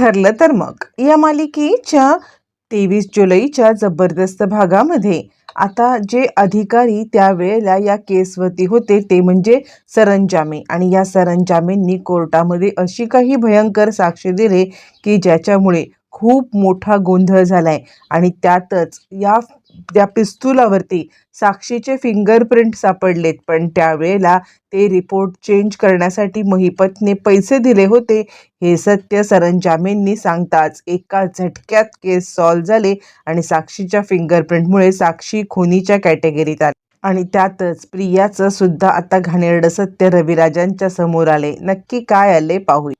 ठरलं तर मग. या मालिकेच्या तेवीस जुलैच्या जबरदस्त भागामध्ये आता जे अधिकारी त्यावेळेला या केसवरती होते ते म्हणजे सरंजामे. आणि या सरंजामेंनी कोर्टामध्ये अशी काही भयंकर साक्ष दिले की ज्याच्यामुळे खूप मोठा गोंधळ झाला आहे आणि त्यातच या त्या पिस्तुलावरती साक्षीचे फिंगरप्रिंट सापडलेत. पण त्यावेळेला ते रिपोर्ट चेंज करण्यासाठी महिपतने पैसे दिले होते हे सत्य सरंजामेंनी सांगताच एका झटक्यात केस सॉल्व झाले आणि साक्षीच्या फिंगरप्रिंटमुळे साक्षी खुनीच्या कॅटेगरीत आली. आणि त्यातच प्रियाचं सुद्धा आता घाणेरडं सत्य रविराजांच्या समोर आले. नक्की काय आले पाहूया.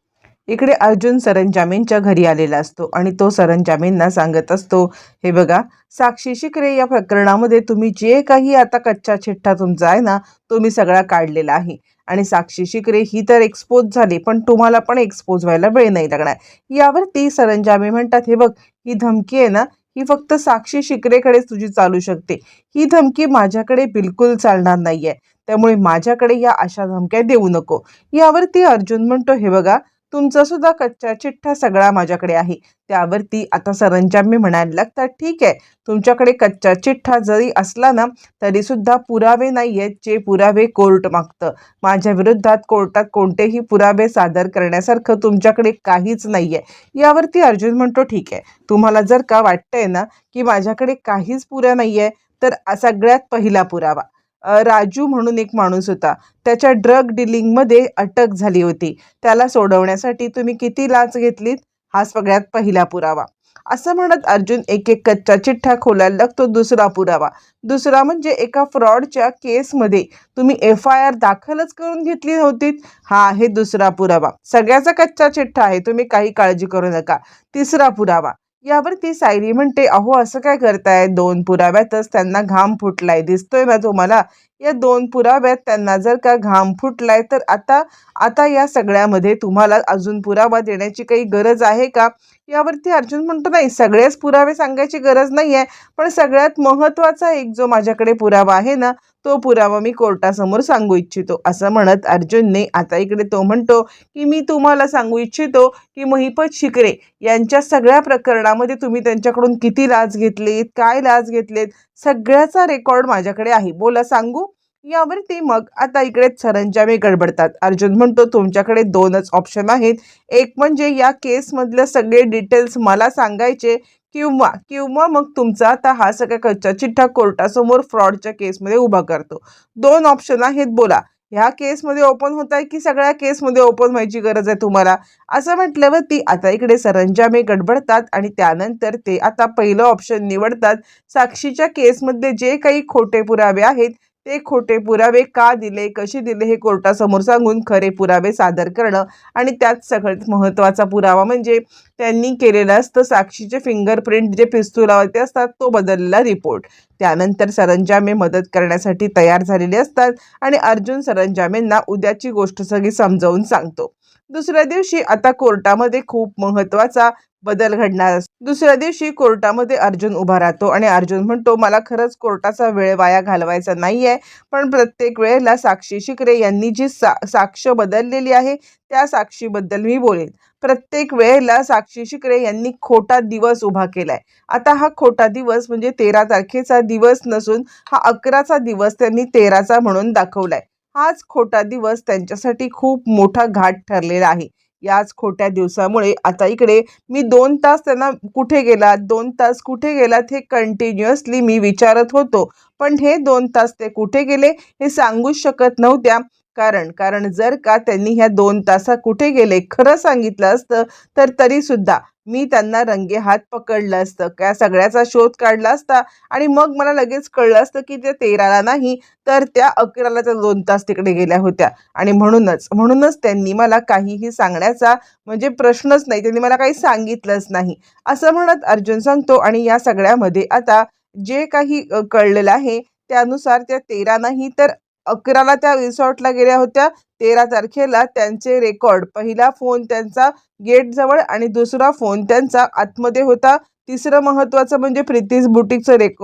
इकडे अर्जुन सरंजामींच्या घरी आलेला असतो आणि तो सरंजामींना सांगत असतो हे बघा साक्षी शिकरे या प्रकरणामध्ये तुम्ही जे काही आता कच्चा चिठ्ठा तुमचा आहे ना तो मी सगळा काढलेला आहे. आणि साक्षी शिकरे ही तर एक्सपोज झाली पण तुम्हाला पण एक्सपोज व्हायला वेळ नाही लागणार. यावर ती सरंजामी म्हणतात हे बघ ही धमकी आहे ना ही फक्त साक्षी शिकरेकडेच तुझी चालू शकते. ही धमकी माझ्याकडे बिलकुल चालणार नाहीये. त्यामुळे माझ्याकडे या अशा धमक्या देऊ नको. यावरती अर्जुन म्हणतो हे बघा तुमचा सुद्धा कच्चा चिठ्ठा सगळा माझ्याकडे आहे. त्यावरती आता सरंजामी म्हणायला लागतात ठीक आहे. तुमच्याकडे कच्चा चिठ्ठा जरी असला ना तरी सुद्धा पुरावे नाही आहेत जे पुरावे कोर्ट मागतं. माझ्या विरोधात कोर्टात कोणतेही पुरावे सादर करण्यासारखं तुमच्याकडे काहीच नाही आहे यावरती अर्जुन म्हणतो ठीक आहे. तुम्हाला जर का वाटतंय ना की माझ्याकडे काहीच पुरा नाही आहे तर सगळ्यात पहिला पुरावा. राजू म्हणून एक माणूस होता. त्याच्या ड्रग डिलिंगमध्ये अटक झाली होती. त्याला सोडवण्यासाठी तुम्ही किती लाच घेतलीत? हा सगळ्यात पहिला पुरावा. असं म्हणत अर्जुन एक एक कच्चा चिठ्ठा खोलायला लागतो. दुसरा पुरावा. दुसरा म्हणजे एका फ्रॉडच्या केसमध्ये तुम्ही एफ आय आर दाखलच करून घेतली होती हा आहे दुसरा पुरावा. सगळ्याचा कच्चा चिठ्ठा आहे. तुम्ही काही काळजी करू नका. तिसरा पुरावा. यावरती सायरी म्हणते अहो असं काय करताय? दोन पुराव्यातच त्यांना घाम फुटलाय. दिसतोय ना तुम्हाला या दोन पुराव्यात त्यांना जर का घाम फुटलाय तर आता आता या सगळ्यामध्ये तुम्हाला अजून पुरावा देण्याची काही गरज आहे का? यावरती अर्जुन म्हणतो नाही सगळेच पुरावे सांगायची गरज नाही आहे पण सगळ्यात महत्त्वाचा एक जो माझ्याकडे पुरावा आहे ना तो पुरावा मी कोर्टासमोर सांगू इच्छितो असं म्हणत अर्जुनने आता इकडे तो म्हणतो की मी तुम्हाला सांगू इच्छितो की महिपत शिकरे यांच्या सगळ्या प्रकरणामध्ये तुम्ही त्यांच्याकडून किती लाच घेतलीत काय लाच घेतलेत सगळ्याचा रेकॉर्ड माझ्याकडे आहे. बोला सांगू? यावरती मग आता इकडे सरंजामे गडबडतात. अर्जुन म्हणतो तुमच्याकडे दोनच ऑप्शन आहेत. एक म्हणजे या केसमधले सगळे डिटेल्स मला सांगायचे किंवा किंवा मग तुमचा आता हा सगळ्या खर्चा चिठ्ठा कोर्टासमोर फ्रॉडच्या केसमध्ये उभा करतो. दोन ऑप्शन आहेत बोला. ह्या केसमध्ये ओपन होत आहे की सगळ्या केसमध्ये ओपन व्हायची गरज आहे तुम्हाला? असं म्हटल्यावरती आता इकडे सरंजामे गडबडतात आणि त्यानंतर ते आता पहिलं ऑप्शन निवडतात. साक्षीच्या केसमध्ये जे काही खोटे पुरावे आहेत ते खोटे पुरावे का दिले कसे दिले हे कोर्टासमोर सांगून खरे पुरावे सादर करणं आणि त्यात सगळ्यात महत्त्वाचा पुरावा म्हणजे त्यांनी केलेलं असतं साक्षीचे फिंगरप्रिंट जे पिस्तुलावरती असतात तो बदललेला रिपोर्ट त्यानंतर सरंजामे मदत करण्यासाठी तयार झालेले असतात आणि अर्जुन सरंजामेंना उद्याची गोष्ट सगळी समजावून सांगतो. दुसऱ्या दिवशी आता कोर्टामध्ये खूप महत्त्वाचा बदल घडणार असतो दुसऱ्या दिवशी कोर्टामध्ये अर्जुन उभा राहतो आणि अर्जुन म्हणतो मला खरंच कोर्टाचा वेळ वाया घालवायचा नाही आहे पण प्रत्येक वेळेला साक्षी शिकरे यांनी जी सा साक्ष बदललेली आहे त्या साक्षीबद्दल मी बोलेन. प्रत्येक वेळेला साक्षी शिकरे यांनी खोटा दिवस उभा केलाय. आता हा खोटा दिवस म्हणजे तेरा तारखेचा दिवस नसून हा अकराचा दिवस त्यांनी तेराचा म्हणून दाखवलाय. हाच खोटा दिवस त्यांच्यासाठी खूप मोठा घाट ठरलेला आहे. याच खोट्या दिवसामुळे आता इकडे मी दोन तास त्यांना कुठे गेलात दोन तास कुठे गेलात हे कंटिन्युअसली मी विचारत होतो. पण हे दोन तास ते कुठे गेले हे सांगूच शकत नव्हत्या. कारण कारण जर का त्यांनी ह्या दोन तासा कुठे गेले खरं सांगितलं असतं तर तरीसुद्धा मी त्यांना रंगे हात पकडलं असतं. त्या सगळ्याचा शोध काढला असता आणि मग मला लगेच कळलं असतं की त्या तेराला नाही तर त्या अकराला त्या दोन तास तिकडे गेल्या होत्या. आणि म्हणूनच म्हणूनच त्यांनी मला काहीही सांगण्याचा म्हणजे प्रश्नच नाही. त्यांनी मला काही सांगितलंच नाही. असं म्हणत अर्जुन सांगतो आणि या सगळ्यामध्ये आता जे काही कळलेलं आहे त्यानुसार त्या तेरा नाही तर अकराला त्या रिसॉर्टला गेल्या होत्या. तेरा तारखेला त्यांचे रेकॉर्ड पहिला फोन त्यांचा गेटजवळ आणि दुसरा फोन त्यांचा आतमध्ये होता. तिसरं महत्त्वाचं म्हणजे प्रितीज बुटीकचं रेक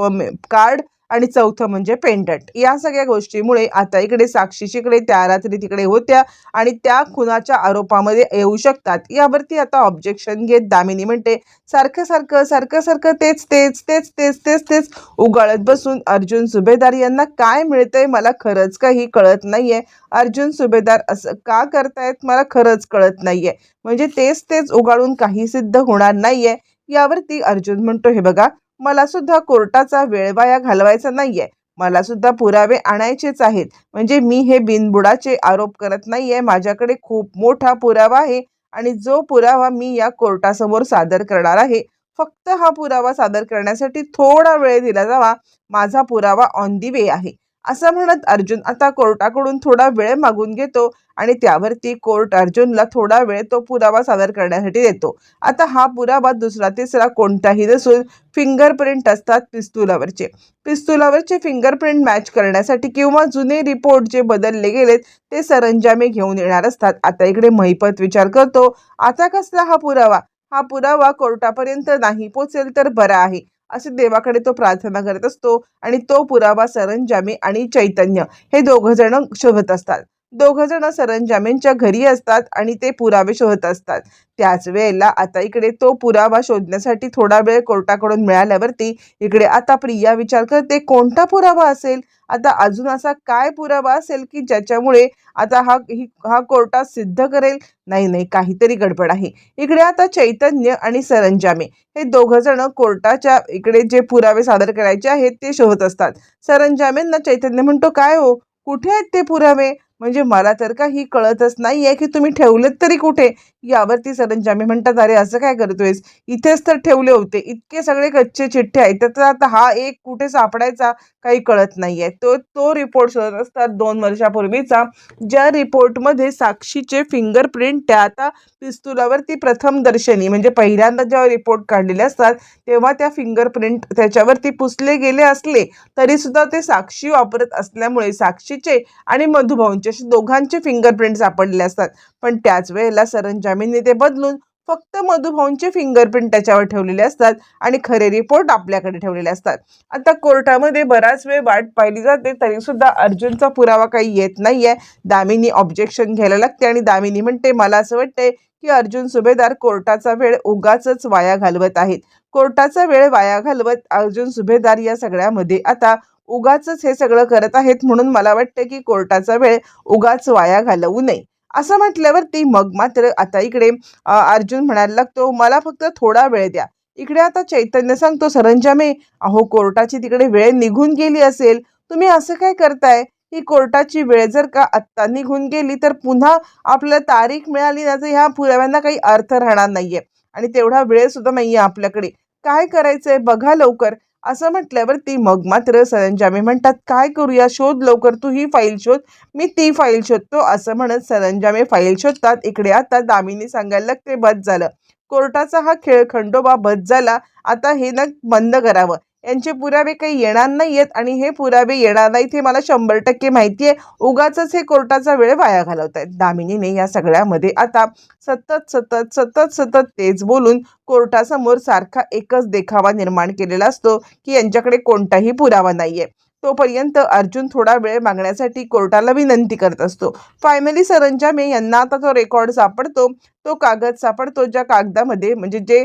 कार्ड आणि चौथं म्हणजे पेंडंट. या सगळ्या गोष्टीमुळे आता इकडे साक्षी शिकडे त्या रात्री तिकडे होत्या आणि त्या खुनाच्या आरोपामध्ये येऊ शकतात. यावरती आता ऑब्जेक्शन घेत दामिनी म्हणते सारखं सारखं सारखं सारखं तेच तेच तेच तेच तेच तेच. उगाळत बसून अर्जुन सुभेदार यांना काय मिळतंय मला खरंच काही कळत नाहीये. अर्जुन सुभेदार असं का करतायत मला खरंच कळत नाहीये. म्हणजे तेच तेच उगाळून काही सिद्ध होणार नाहीये. यावरती अर्जुन म्हणतो हे बघा मला सुद्धा कोर्टाचा वेळ वाया घालवायचा नाहीये. मला सुद्धा पुरावे आणायचेच आहेत. म्हणजे मी हे बिनबुडाचे आरोप करत नाहीये. माझ्याकडे खूप मोठा पुरावा आहे आणि जो पुरावा मी या कोर्टासमोर सादर करणार आहे फक्त हा पुरावा सादर करण्यासाठी थोडा वेळ दिला जावा. माझा पुरावा ऑन दी वे आहे. असं म्हणत अर्जुन आता कोर्टाकडून थोडा वेळ मागून घेतो आणि त्यावरती कोर्ट अर्जुनला थोडा वेळ तो पुरावा सादर करण्यासाठी देतो. आता हा पुरावा दुसरा तिसरा कोणताही नसून फिंगरप्रिंट असतात पिस्तुलावरचे. पिस्तुलावरचे फिंगरप्रिंट मॅच करण्यासाठी किंवा जुने रिपोर्ट जे बदलले गेलेत ते सरंजामे घेऊन येणार असतात. आता इकडे महिपत विचार करतो. आता कसला हा पुरावा? हा पुरावा कोर्टापर्यंत नाही पोचेल तर बरा आहे. असे देवाकडे तो प्रार्थना करत असतो आणि तो पुरावा सरंजामी आणि चैतन्य हे दोघ जण शोधत असतात. दोघंजण सरंजामींच्या सरंजामेंच्या घरी असतात आणि ते पुरावे शोधत असतात. त्याच वेळेला आता इकडे तो पुरावा शोधण्यासाठी थोडा वेळ कोर्टाकडून मिळाल्यावरती इकडे आता प्रिया विचार करते कोणता पुरावा असेल? आता अजून असा काय पुरावा असेल की ज्याच्यामुळे आता हा ही हा कोर्टात सिद्ध करेल? नाही नाही काहीतरी गडबड आहे. इकडे आता चैतन्य आणि सरंजामे हे दोघं जण कोर्टाच्या इकडे जे पुरावे सादर करायचे आहेत ते शोधत असतात. सरंजामेंना चैतन्य म्हणतो काय हो? कुठे आहेत ते पुरावे? म्हणजे मला तर काही कळतच नाही आहे की तुम्ही ठेवलेत तरी कुठे? यावरती सरंजामे म्हणतात अरे असं काय करतोयस? इथेच तर ठेवले होते. इतके सगळे कच्चे चिठ्ठे आहेत. तर आता हा एक कुठे सापडायचा काही कळत नाही आहे तो तो रिपोर्ट शोधत असतात दोन वर्षापूर्वीचा ज्या रिपोर्टमध्ये साक्षीचे फिंगरप्रिंट त्या आता पिस्तुलावरती प्रथम दर्शनी म्हणजे पहिल्यांदा जेव्हा रिपोर्ट काढलेले असतात तेव्हा त्या फिंगरप्रिंट त्याच्यावरती पुसले गेले असले तरीसुद्धा ते साक्षी वापरत असल्यामुळे साक्षीचे आणि मधुभाऊंचे असे दोघांचे फिंगरप्रिंट सापडले असतात. पण त्याच वेळेला सरंजामींनी ते बदलून फक्त मधुभाऊंचे फिंगरप्रिंट त्याच्यावर ठेवलेले असतात आणि खरे रिपोर्ट आपल्याकडे ठेवलेले असतात. आता कोर्टामध्ये बराच वेळ वाट पाहिली जाते तरी सुद्धा अर्जुनचा पुरावा काही येत नाहीये. दामिनी ऑब्जेक्शन घ्यायला लागते आणि दामिनी म्हणते मला असं वाटतंय की अर्जुन सुभेदार कोर्टाचा वेळ उगाच वाया घालवत आहेत. कोर्टाचा वेळ वाया घालवत अर्जुन सुभेदार या सगळ्यामध्ये आता उगाच हे सगळं करत आहेत म्हणून मला वाटतं की कोर्टाचा वेळ उगाच वाया घालवू नये. असं म्हटल्यावरती मग मात्र आता इकडे अर्जुन म्हणायला लागतो मला फक्त थोडा वेळ द्या. इकडे आता चैतन्य सांगतो सरंजामे अहो कोर्टाची तिकडे वेळ निघून गेली असेल. तुम्ही असं काय करताय? ही कोर्टाची वेळ जर का आत्ता निघून गेली तर पुन्हा आपल्याला तारीख मिळाली ना तर ह्या पुराव्यांना काही अर्थ राहणार नाहीये. आणि तेवढा वेळ सुद्धा नाहीये आपल्याकडे. काय करायचंय? बघा लवकर. असं म्हटल्यावरती मग मात्र सरंजामी म्हणतात काय करूया? शोध लवकर तू ही फाईल शोध. मी ती फाईल शोधतो असं म्हणत सरंजामे फाईल शोधतात. इकडे आता दामिनी सांगायला लागते बस झालं. कोर्टाचा हा खेळ खंडोबा बस झाला. आता हे न बंद करावं. यांचे पुरावे काही येणार नाही आहेत आणि हे पुरावे येणार नाहीत हे मला शंभर टक्के माहिती आहे. उगाच हे कोर्टाचा वेळ वाया घालवत आहेत दामिनीने या सगळ्यामध्ये आता सतत सतत सतत सतत तेच बोलून कोर्टासमोर सारखा एकच देखावा निर्माण केलेला असतो की यांच्याकडे कोणताही पुरावा नाहीये. तोपर्यंत अर्जुन थोडा वेळ मागण्यासाठी कोर्टाला विनंती करत असतो. फायनली सरंजामे यांना आता तो रेकॉर्ड सापडतो. तो कागद सापडतो. ज्या कागदामध्ये म्हणजे जे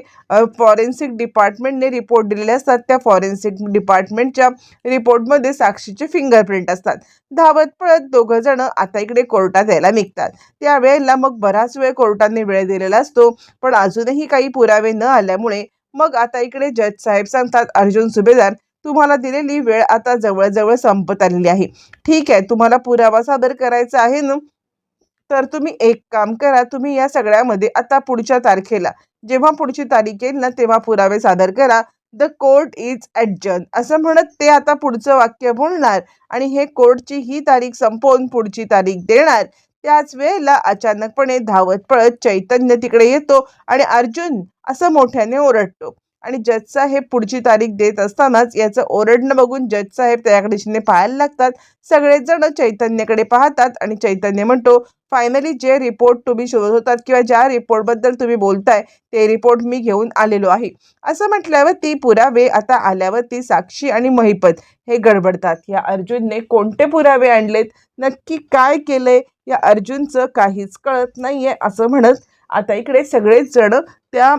फॉरेन्सिक डिपार्टमेंटने रिपोर्ट दिलेले असतात त्या फॉरेन्सिक डिपार्टमेंटच्या रिपोर्टमध्ये साक्षीचे फिंगरप्रिंट असतात. धावत पळत दोघं जण आता इकडे कोर्टात यायला निघतात. त्यावेळेला मग बराच वेळ कोर्टाने वेळ दिलेला असतो पण अजूनही काही पुरावे न आल्यामुळे मग आता इकडे जज साहेब सांगतात अर्जुन सुभेदार तुम्हाला दिलेली वेळ आता जवळजवळ संपत आलेली आहे. ठीक आहे तुम्हाला पुरावा सादर करायचा आहे ना? तर तुम्ही एक काम करा तुम्ही या सगळ्यामध्ये आता पुढच्या तारखेला जेव्हा पुढची तारीख येईल ना तेव्हा पुरावे सादर करा. द कोर्ट इज ॲडजन असं म्हणत ते आता पुढचं वाक्य बोलणार आणि हे कोर्टची ही तारीख संपवून पुढची तारीख देणार. त्याच वेळेला अचानकपणे धावत पळत चैतन्य तिकडे येतो आणि अर्जुन असं मोठ्याने ओरडतो. आणि जज साहेब पुढची तारीख देत असतानाच याचं ओरडणं बघून जज साहेब त्याकडे दिशेने पाहायला लागतात. सगळेच जण चैतन्यकडे पाहतात आणि चैतन्य म्हणतो फायनली जे रिपोर्ट तुम्ही शोधत होतात किंवा ज्या रिपोर्टबद्दल तुम्ही बोलताय ते रिपोर्ट मी घेऊन आलेलो आहे. असं म्हटल्यावर ती पुरावे आता आल्यावर ती साक्षी आणि महिपत हे गडबडतात. या अर्जुनने कोणते पुरावे आणलेत? नक्की काय केलंय? या अर्जुनचं काहीच कळत नाहीये असं म्हणत आता इकडे सगळेच जण त्या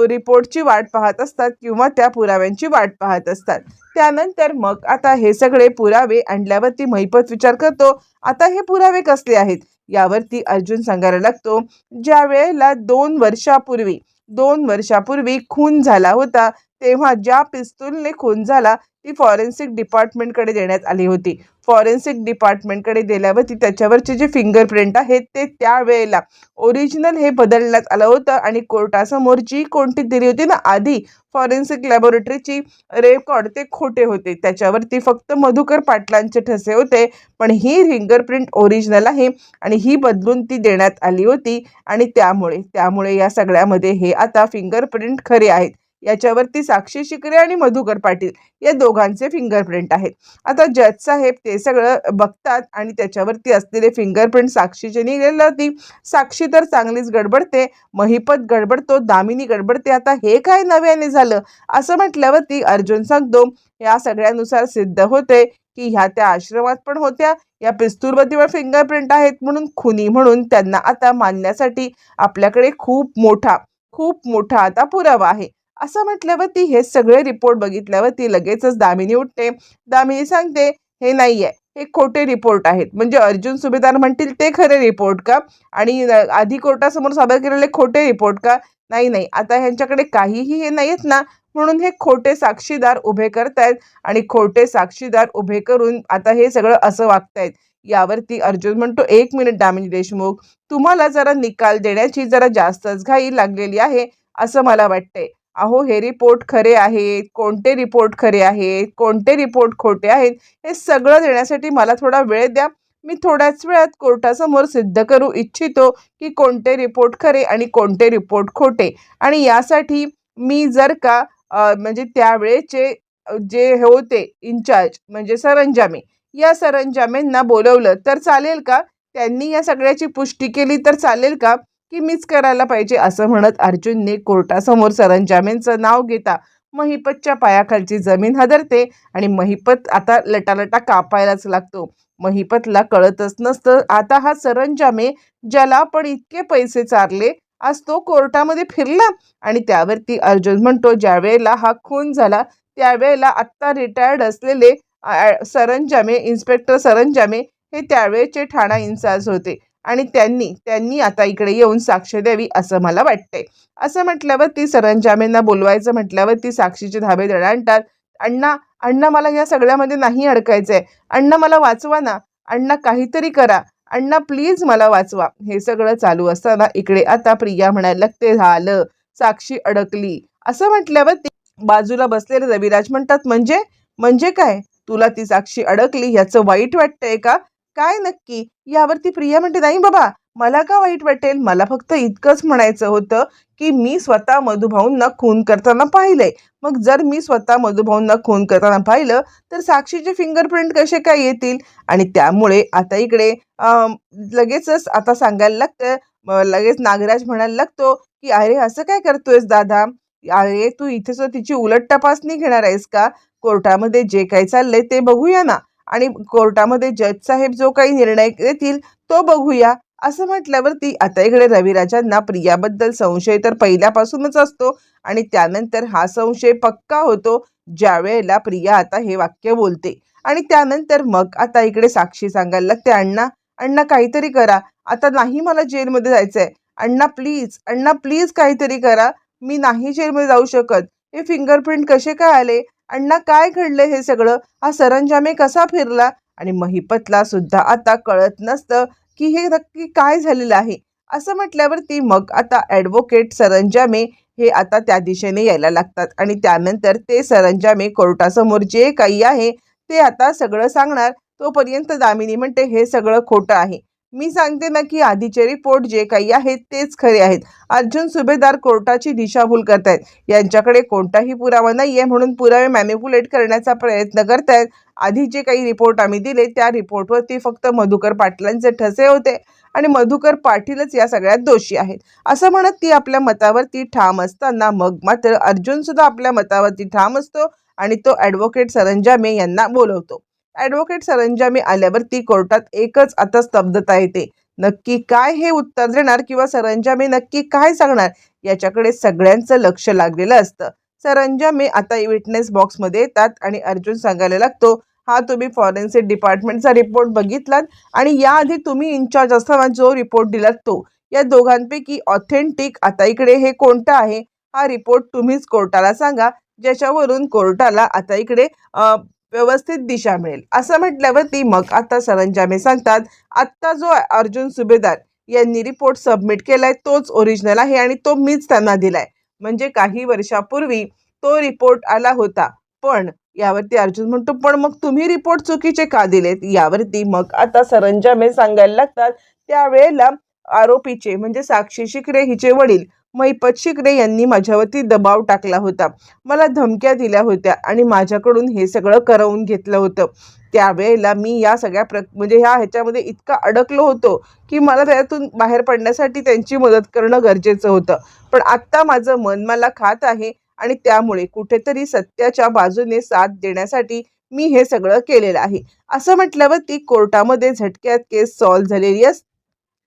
रिपोर्टची वाट पाहत असतात किंवा त्या पुराव्यांची वाट पाहत असतात. त्यानंतर मग आता हे सगळे पुरावे आणल्यावरती महिपत विचार करतो आता हे पुरावे कसले आहेत? यावरती अर्जुन सांगायला लागतो ज्या वेळेला दोन वर्षापूर्वी दोन वर्षापूर्वी खून झाला होता तेव्हा ज्या पिस्तूलने खून झाला ती फॉरेन्सिक डिपार्टमेंटकडे देण्यात आली होती. फॉरेन्सिक डिपार्टमेंटकडे दिल्यावरती त्याच्यावरचे जे फिंगरप्रिंट आहेत ते त्यावेळेला ओरिजिनल हे बदलण्यात आलं होतं आणि कोर्टासमोर जी कोणती दिली होती ना आधी फॉरेन्सिक लॅबोरेटरीची रेकॉर्ड ते खोटे होते. त्याच्यावरती फक्त मधुकर पाटलांचे ठसे होते पण ही फिंगरप्रिंट ओरिजिनल आहे आणि ही बदलून ती देण्यात आली होती आणि त्यामुळे त्यामुळे या सगळ्यामध्ये हे आता फिंगरप्रिंट खरे आहेत. याच्यावरती साक्षी शिकरे आणि मधुकर पाटील या दोघांचे फिंगरप्रिंट आहेत. आता जज साहेब ते सगळं बघतात आणि त्याच्यावरती असलेले फिंगरप्रिंट साक्षीचे निघलेलं होती साक्षी तर चांगलीच गडबडते महिपत गडबडतो दामिनी गडबडते. आता हे काय नव्याने झालं? असं म्हटल्यावरती अर्जुन सांगतो या सगळ्यानुसार सिद्ध होते की ह्या त्या आश्रमात पण होत्या या पिस्तूरवतीवर फिंगरप्रिंट आहेत म्हणून खुनी म्हणून त्यांना आता मानण्यासाठी आपल्याकडे खूप मोठा खूप मोठा आता पुरावा आहे. असं म्हटल्यावरती हे सगळे रिपोर्ट बघितल्यावरती लगेचच दामिनी उठते. दामिनी सांगते हे नाही आहे हे खोटे रिपोर्ट आहेत. म्हणजे अर्जुन सुभेदार म्हणतील ते खरे रिपोर्ट का? आणि आधी कोर्टासमोर सादर केलेले खोटे रिपोर्ट का? नाही नाही. आता ह्यांच्याकडे काहीही हे नाहीत ना. म्हणून हे खोटे साक्षीदार उभे करतायत आणि खोटे साक्षीदार उभे करून आता हे सगळं असं वागतायत. यावरती अर्जुन म्हणतो एक मिनिट दामिनी देशमुख. तुम्हाला जरा निकाल देण्याची जरा जास्तच घाई लागलेली आहे असं मला वाटतंय. अहो हे रिपोर्ट खरे आहेत कोणते रिपोर्ट खरे आहेत कोणते रिपोर्ट खोटे आहेत हे सगळं देण्यासाठी मला थोडा वेळ द्या. मी थोड्याच वेळात कोर्टासमोर सिद्ध करू इच्छितो की कोणते रिपोर्ट खरे आणि कोणते रिपोर्ट खोटे. आणि यासाठी मी जर का म्हणजे त्यावेळेचे जे होते इन्चार्ज म्हणजे सरंजामे या सरंजामेंना बोलवलं तर चालेल का? त्यांनी या सगळ्याची पुष्टी केली तर चालेल का? की मीच करायला पाहिजे असं म्हणत अर्जुनने कोर्टासमोर सरंजामेंचं नाव घेता महिपतच्या पायाखालची जमीन हदरते आणि महिपत आता लटालटा कापायलाच लागतो. महिपतला कळतच नसतं आता हा सरंजामे ज्याला पण इतके पैसे चारले आज तो कोर्टामध्ये फिरला आणि त्यावरती अर्जुन म्हणतो ज्यावेळेला हा खून झाला त्यावेळेला आत्ता रिटायर्ड असलेले सरंजामे इन्स्पेक्टर सरंजामे हे त्यावेळेचे ठाणा इन्चार्ज होते. आणि त्यांनी त्यांनी आता इकडे येऊन साक्ष द्यावी असं मला वाटतंय. असं म्हटल्यावर ती सरंजामेंना बोलवायचं म्हटल्यावर ती साक्षीचे धाबे दडाणतात अण्णा अण्णा मला या सगळ्यामध्ये नाही अडकायचंय. अण्णा मला वाचवा ना. अण्णा काहीतरी करा. अण्णा प्लीज मला वाचवा. हे सगळं चालू असताना इकडे आता प्रिया म्हणायला लागते झालं. साक्षी अडकली. असं म्हटल्यावर ती बाजूला बसलेले रविराज म्हणतात म्हणजे? म्हणजे काय? तुला ती साक्षी अडकली? याचं वाईट वाटतंय का? काय नक्की? यावरती प्रिया म्हणते नाही बाबा मला का वाईट वाटेल? मला फक्त इतकंच म्हणायचं होतं की मी स्वतः मधुभाऊंना खून करताना पाहिलंय. मग जर मी स्वतः मधुभाऊंना खून करताना पाहिलं तर साक्षीचे फिंगरप्रिंट कसे काय येतील? आणि त्यामुळे आता इकडे लगेचच आता सांगायला लागतं लगेच नागराज म्हणायला लागतो की अरे असं काय करतोयस दादा? अरे तू इथेच तिची उलट तपासणी घेणार आहेस का? कोर्टामध्ये जे काही चाललंय ते बघूया ना. आणि कोर्टामध्ये जज साहेब जो काही निर्णय देतील तो बघूया. असं म्हटल्यावरती आता इकडे रविराजांना प्रियाबद्दल संशय तर पहिल्यापासूनच असतो आणि त्यानंतर हा संशय पक्का होतो ज्या वेळेला प्रिया आता हे वाक्य बोलते. आणि त्यानंतर मग आता इकडे साक्षी सांगायला लागते अण्णा अण्णा काहीतरी करा. आता नाही मला जेलमध्ये जायचंय. अण्णा प्लीज अण्णा प्लीज काहीतरी करा. मी नाही जेलमध्ये जाऊ शकत. हे फिंगरप्रिंट कसे काय आले? अण्णा काय घडलं हे सगळं? हा सरंजामे कसा फिरला? आणि महिपतला सुद्धा आता कळत नसतं की हे नक्की काय झालेलं आहे. असं म्हटल्यावरती मग आता ॲडव्होकेट सरंजामे हे आता त्या दिशेने यायला लागतात. आणि त्यानंतर ते सरंजामे कोर्टासमोर जे काही आहे ते आता सगळं सांगणार. तोपर्यंत दामिनी म्हणते हे सगळं खोटं आहे. मी सांगते ना की आधीचे रिपोर्ट जे काही आहेत तेच खरे आहेत. अर्जुन सुभेदार कोर्टाची दिशाभूल करतायत. यांच्याकडे कोणताही पुरावा नाहीये म्हणून पुरावे मॅनिप्युलेट करण्याचा प्रयत्न करतायत. आधी जे काही रिपोर्ट आम्ही दिले त्या रिपोर्टवरती फक्त मधुकर पाटलांचे ठसे होते आणि मधुकर पाटीलच या सगळ्यात दोषी आहेत. असं म्हणत ती आपल्या मतावरती ठाम असताना मग मात्र अर्जुन सुद्धा आपल्या मतावरती ठाम असतो आणि तो ॲडव्होकेट सरंजामे यांना बोलवतो. ॲडव्होकेट सरंजामी आल्यावरती कोर्टात एकच आता स्तब्धता येते. नक्की काय हे उत्तर देणार किंवा सरंजामे नक्की काय सांगणार याच्याकडे सगळ्यांचं लक्ष लागलेलं असतं. सरंजामे आता विटनेस बॉक्समध्ये येतात आणि अर्जुन सांगायला लागतो हा तुम्ही फॉरेन्सिक डिपार्टमेंटचा रिपोर्ट बघितलात आणि याआधी तुम्ही इन्चार्ज असताना जो रिपोर्ट दिलात तो. या दोघांपैकी ऑथेंटिक आता इकडे हे कोणतं आहे? हा रिपोर्ट तुम्हीच कोर्टाला सांगा. ज्याच्यावरून कोर्टाला आता इकडे व्यवस्थित दिशा मिळेल. असं म्हटल्यावरती मग आता सरंजामे सांगतात आत्ता जो अर्जुन सुभेदार यांनी रिपोर्ट सबमिट केलाय तोच ओरिजिनल आहे आणि तो मीच त्यांना दिलाय. म्हणजे काही वर्षापूर्वी तो रिपोर्ट आला होता पण यावरती अर्जुन म्हणतो पण मग तुम्ही रिपोर्ट चुकीचे का दिलेत? यावरती मग आता सरंजामे सांगायला लागतात त्यावेळेला आरोपीचे म्हणजे साक्षी शिकरे हिचे वडील मैपत शिकरे यांनी माझ्यावरती दबाव टाकला होता. मला धमक्या दिल्या होत्या आणि माझ्याकडून हे सगळं करवून घेतलं होतं. त्यावेळेला मी या सगळ्या प्र म्हणजे ह्या ह्याच्यामध्ये इतका अडकलो होतो की मला त्यातून बाहेर पडण्यासाठी त्यांची मदत करणं गरजेचं होतं. पण आत्ता माझं मन मला खात आहे आणि त्यामुळे कुठेतरी सत्याच्या बाजूने साथ देण्यासाठी मी हे सगळं केलेलं आहे. असं म्हटल्यावर ती कोर्टामध्ये झटक्यात केस सॉल्व्ह झालेली असते.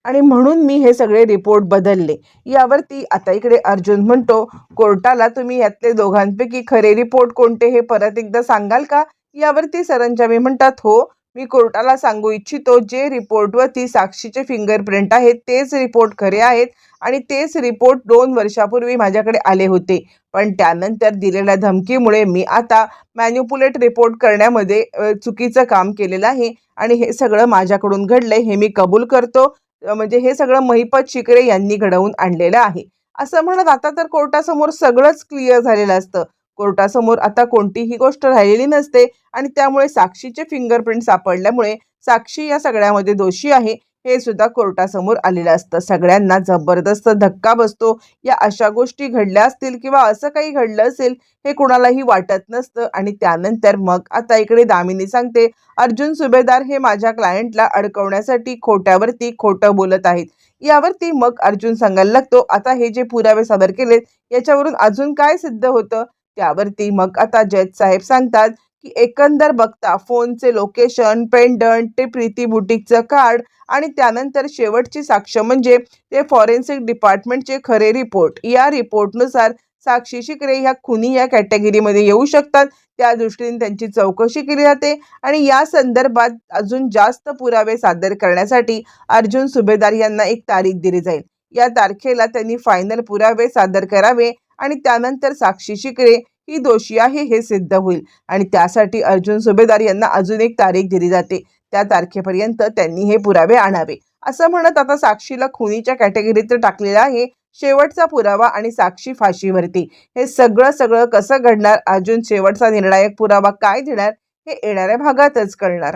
आणि म्हणून मी हे सगळे रिपोर्ट बदलले. यावरती आता इकडे अर्जुन म्हणतो कोर्टाला तुम्ही यातले दोघांपैकी खरे रिपोर्ट कोणते हे परत एकदा सांगाल का? यावरती सरंजामी म्हणतात हो मी कोर्टाला सांगू इच्छितो. जे रिपोर्टवरती साक्षीचे फिंगरप्रिंट आहेत तेच रिपोर्ट खरे आहेत आणि तेच रिपोर्ट दोन वर्षापूर्वी माझ्याकडे आले होते. पण त्यानंतर दिलेल्या धमकीमुळे मी आता मॅन्युपुलेट रिपोर्ट करण्यामध्ये चुकीचं काम केलेलं आहे आणि हे सगळं माझ्याकडून घडलंय हे मी कबूल करतो. म्हणजे हे सगळं महिपत शिकरे यांनी घडवून आणलेलं आहे. असं म्हणत आता तर कोर्टासमोर सगळंच क्लिअर झालेलं असतं. कोर्टासमोर आता कोणतीही गोष्ट राहिलेली नसते आणि त्यामुळे साक्षीचे फिंगरप्रिंट सापडल्यामुळे साक्षी या सगळ्यामध्ये दोषी आहे. हे सुद्धा कोर्टासमोर आलेलं असतं. सगळ्यांना जबरदस्त धक्का बसतो. या अशा गोष्टी घडल्या असतील किंवा असं काही घडलं असेल हे कुणालाही वाटत नसतं. आणि त्यानंतर मग आता इकडे दामिनी सांगते अर्जुन सुभेदार हे माझ्या क्लायंटला अडकवण्यासाठी खोट्यावरती खोटं बोलत आहेत. यावरती मग अर्जुन सांगायला लागतो आता हे जे पुरावे सादर केलेत याच्यावरून अजून काय सिद्ध होतं? त्यावरती मग आता जज साहेब सांगतात की एकंदर बघता फोनचे लोकेशन पेंडंट ते प्रीती बुटीकचं कार्ड आणि त्यानंतर शेवटची साक्ष म्हणजे ते फॉरेन्सिक डिपार्टमेंटचे खरे रिपोर्ट या रिपोर्टनुसार साक्षी शिकरे ह्या खुनी या कॅटेगरीमध्ये येऊ शकतात. त्या दृष्टीने त्यांची चौकशी केली जाते आणि या संदर्भात अजून जास्त पुरावे सादर करण्यासाठी अर्जुन सुभेदार यांना एक तारीख दिली जाईल. या तारखेला त्यांनी फायनल पुरावे सादर करावे आणि त्यानंतर साक्षी शिकरे ही दोषी आहे हे सिद्ध होईल. आणि त्यासाठी अर्जुन सुभेदार यांना अजून एक तारीख दिली जाते. त्या तारखेपर्यंत त्यांनी हे पुरावे आणावे. असं म्हणत आता साक्षीला खुनीच्या कॅटेगरीत टाकलेलं आहे शेवटचा पुरावा आणि साक्षी फाशीवरती. हे सगळं सगळं कसं घडणार? अजून शेवटचा निर्णायक पुरावा काय देणार? हे येणाऱ्या भागातच कळणार.